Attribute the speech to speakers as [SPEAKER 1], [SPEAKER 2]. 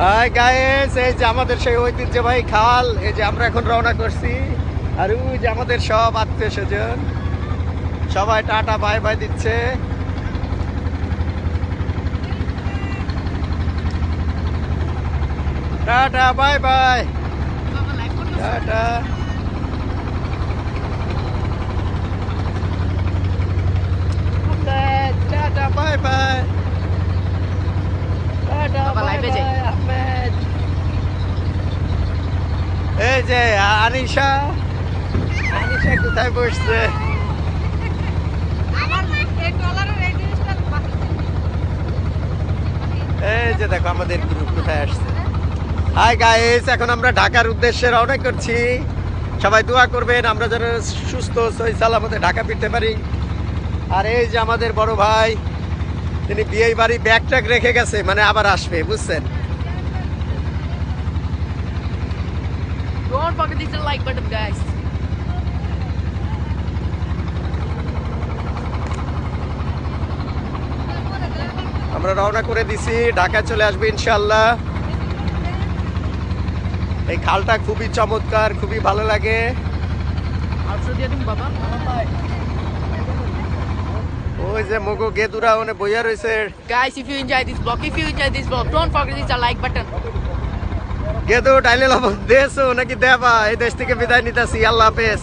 [SPEAKER 1] High guys এই যে আমাদের সেই ঐতিহ্যবাহী খাল, এই যে আমরা এখন রওনা করছি। আর ওই যে আমাদের সব আত্মীয় স্বজন। সবাই টাটা বাই বাই দিচ্ছে। টাটা বাই বাই টাটা
[SPEAKER 2] বাবা,
[SPEAKER 1] বাই
[SPEAKER 2] live এ যাই।
[SPEAKER 1] বাই আহমেদ এই যে আনিশা। আনিশা কোথায় বসছে? এই যে দেখো আমাদের গ্রুপ কোথায় আসছে। হাই গাইস এখন আমরা ঢাকার উদ্দেশ্যে রওনা করছি। সবাই দোয়া করবেন আমরা যেন সুস্থ সই সালামতে ঢাকা ফিরতে পারি। আর এই যে আমাদের বড় ভাই তিনি বিয়ে বাড়ি ব্যাগ ট্যাগ রেখে গেছে মানে আবার আসবে বুঝছেন?
[SPEAKER 2] Don't forget to the like button, guys.
[SPEAKER 1] আমরা রওনা করে দিছি ঢাকা চলে আসবে ইনশাল্লাহ এই খালটা খুবই চমৎকার খুবই ভালো লাগে। ওই যে মগো গেদুরা ওনে বইয়া রয়েছে
[SPEAKER 2] you enjoy this vlog, if you enjoy this vlog, don't forget to hit the like button.
[SPEAKER 1] গেদু ডাইলে লবণ দেশ নাকি দেবা? এই দেশ থেকে বিদায় নিতেছি আল্লাহ হাফেজ।